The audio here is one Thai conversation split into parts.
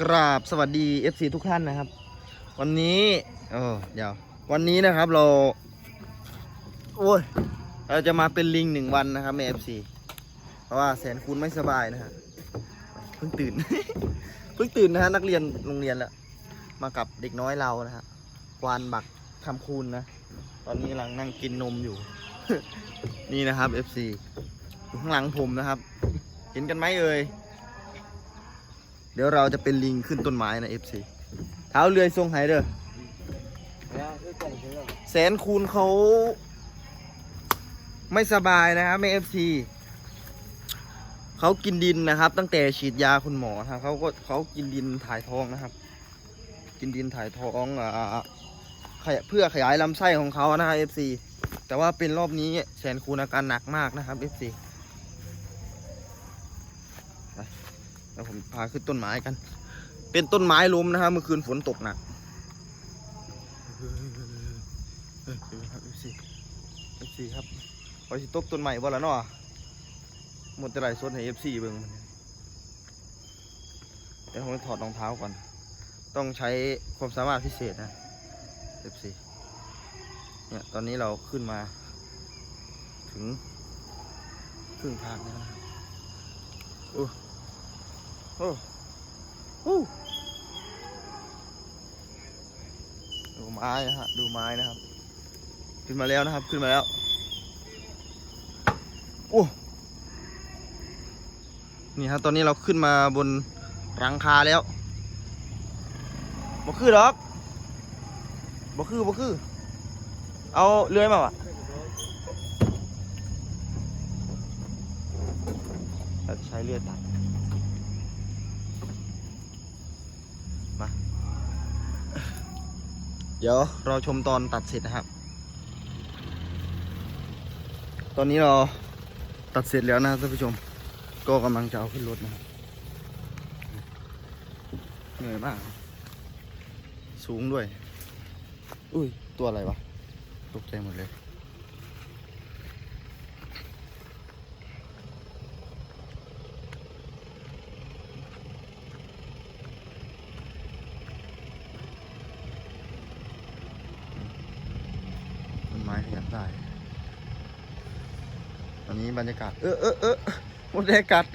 กราบสวัสดี FC ทุกท่านนะครับ วันนี้เออเดี๋ยว วันนี้นะครับเราโอ้ยเราจะมาเป็นลิงหนึ่งวันนะครับแม่ FC เพราะว่าแสนคูณไม่สบายนะฮะเพิ่งตื่น เพิ่งตื่นนะฮะนักเรียนโรงเรียนแล้วมากับเด็กน้อยเรานะฮะควานบักคำคูณนะ ตอนนี้กำลังนั่งกินนมอยู่ นี่นะครับ FC อยู่ข้างหลังผมนะครับ เห็นกันไหมเอ่ย เดี๋ยวเราจะเป็นลิงขึ้นต้นไม้นะ FC เท้าเรือยทรงไหเด้อแสนคูณเขา ไม่สบายนะครับไม่ FC เขากินดินนะครับ ตั้งแต่ฉีดยาคุณหมอนะครับเขาก็เขากินดินถ่ายท้องนะครับ กินดินถ่ายท้องอ่าขยเพื่อขยายลำไส้ของเขานะครับ FC แต่ว่าเป็นรอบนี้แสนคูณอาการหนักมากนะครับ FC ไป แล้วผมพาขึ้นต้นไม้กัน เป็นต้นไม้ล้มนะครับเมื่อคืนฝนตกหนักเฮ้ยเฮ้ยครับ FC FC ครับไปสิตกต้นใหม่บ่ละเนาะหมดแต่ไรสดให้ FC เบิ่งเนี่ยเดี๋ยวผมจะถอดรองเท้าก่อน ต้องใช้ความสามารถพิเศษนะ FC เนี่ยตอนนี้เราขึ้นมา ถึงครึ่งทางแล้วนะโอ้ โอ้โอ้ดูไม้นะฮะ ดูไม้นะครับ ขึ้นมาแล้วนะครับ ขึ้นมาแล้ว โอ้ นี่ฮะ ตอนนี้เราขึ้นมาบนหลังคาแล้วบ่คือหรอกบ่คือบ่คือ เอาเลื่อยมาวะใช้เลื่อยตัด เดี๋ยวเราชมตอนตัดเสร็จนะครับ ตอนนี้เราตัดเสร็จแล้วนะท่านผู้ชม ก็กำลังจะเอาขึ้นรถนะครับเหนื่อยมาก สูงด้วย อุ้ย ตัวอะไรวะ ตกใจหมดเลย ต้น ไม้ขยับได้ ตอนนี้บรรยากาศ เออเออเออมดแดงกัด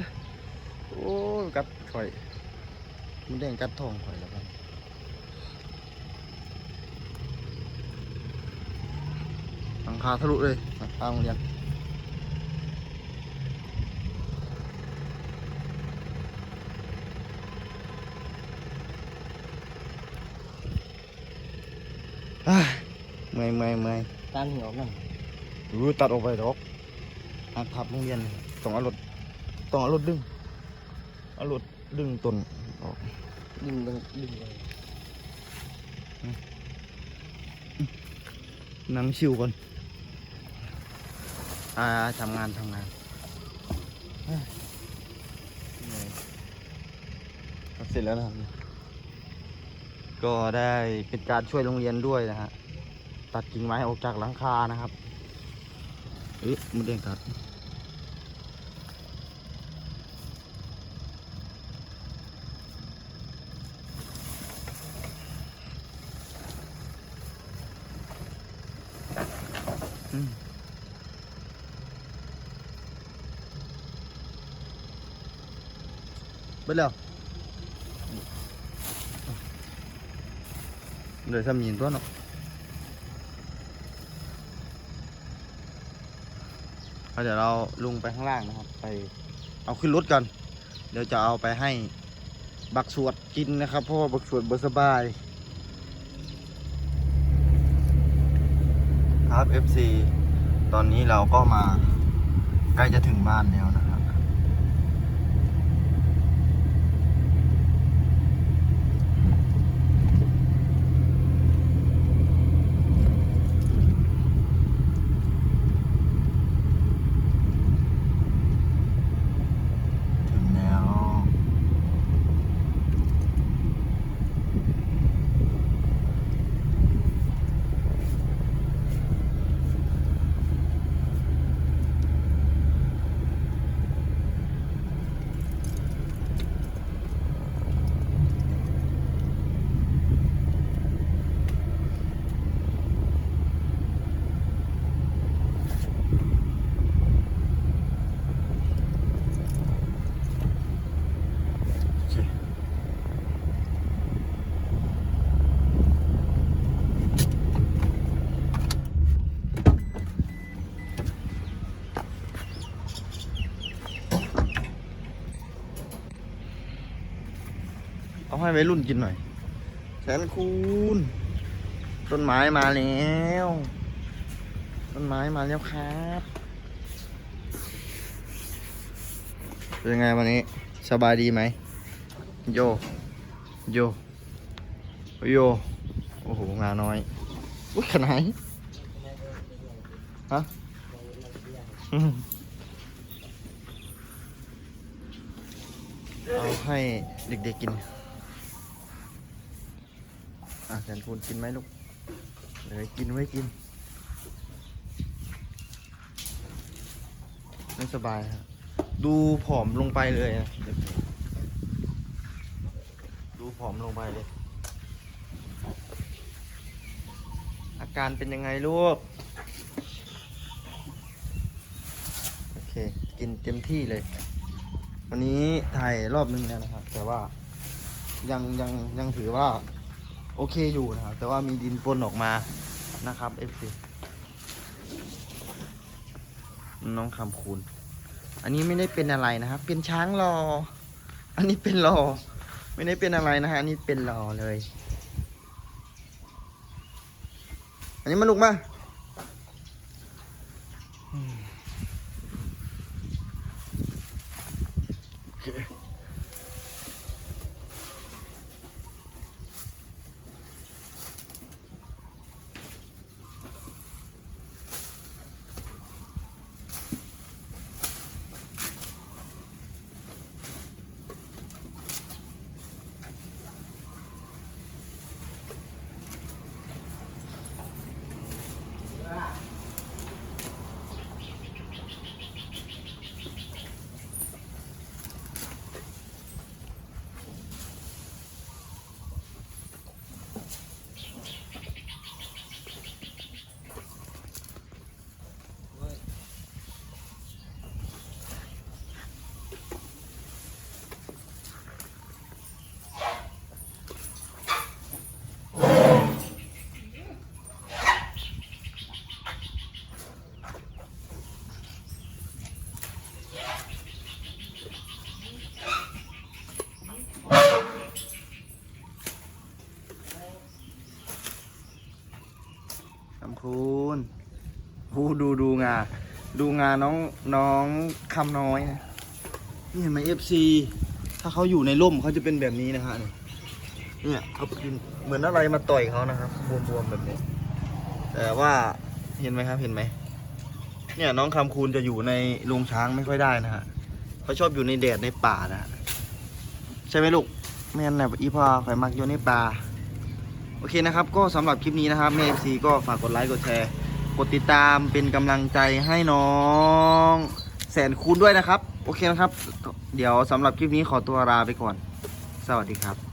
โอ้กัดข่อยมดแดงกัดทองข่อยแล้วกันหลังคาทะลุเลยหลังคาโรงเรียนเมื่อยเมื่อยเมื่อย ตั้งหัวนั่นรู้ตัดออกไปดอกหักทับโรงเรียนต้องเอารถต้องเอารถดึงเอารถดึงต้นออกดึงดึงดึงเลยนั่งชิวก่อนอ่าทำงานทำงานเฮ้ยเหนื่อยเสร็จแล้วนะครับ ก็ได้เป็นการช่วยโรงเรียนด้วยนะฮะ ตัดกิ่งไม้ออกจากหลังคานะครับเอ๊ะมันเด้งกัดอืมเบิดแล้วเดี๋ยวทำยินตัวเนาะ เอาเดี๋ยวเราลงไปข้างล่างนะครับ ไปเอาขึ้นรถกันเดี๋ยวจะเอาไปให้บักสวดกินนะครับเพราะว่าบักสวดบสบายครับ FC ตอนนี้เราก็มาใกล้จะถึงบ้านแล้วนะครับ ถึงแล้ว อ เอาให้วัยรุ่นกินหน่อย แสนคูณต้นไม้มาแล้ว ต้นไม้มาแล้วครับเป็นยังไงวันนี้ สบายดีไหมโย โย โย โอ้โห งานน้อย อุ้ยขนาดไหนฮะเอาให้เด็กๆกิน อะแสนคูณกินไหมลูกเลยกินไว้กิน ไม่สบายครับดูผอมลงไปเลยนะดูผอมลงไปเลย อาการเป็นยังไงลูก โอเค กินเต็มที่เลย วันนี้ถ่ายรอบนึงแล้วนะครับ แต่ว่ายังยังยังถือว่า โอเคอยู่นะครับ แต่ว่ามีดินปนออกมานะครับ FC น้องคำคูณอันนี้ไม่ได้เป็นอะไรนะครับ เป็นช้างรอ อันนี้เป็นรอ ไม่ได้เป็นอะไรนะฮะ อันนี้เป็นรอเลย อันนี้มาลุกมาอืมโอเคคำคูณหูดูดูงา ดูงานน้องน้องคำน้อยนะนี่เห็นไหมเอฟซีถ้าเขาอยู่ในร่มเขาจะเป็นแบบนี้นะฮะเนี่ยเนี่ยเขาเหมือนอะไรมาต่อยเขานะครับบวมๆแบบนี้ แต่ว่าเห็นไหมครับเห็นไหมเนี่ยน้องคำคูณจะอยู่ในโรงช้างไม่ค่อยได้นะฮะเขาชอบอยู่ในแดดในป่านะฮะใช่ไหมลูกแม่นแบบอีพอข่อยมักอยู่ในป่าโอเคนะครับ ก็สำหรับคลิปนี้นะครับแม่เอฟซีก็ฝากกดไลค์กดแชร์ กดติดตามเป็นกำลังใจให้น้อง แสนคูณด้วยนะครับ โอเคนะครับ เดี๋ยวสำหรับคลิปนี้ขอตัวลาไปก่อน สวัสดีครับ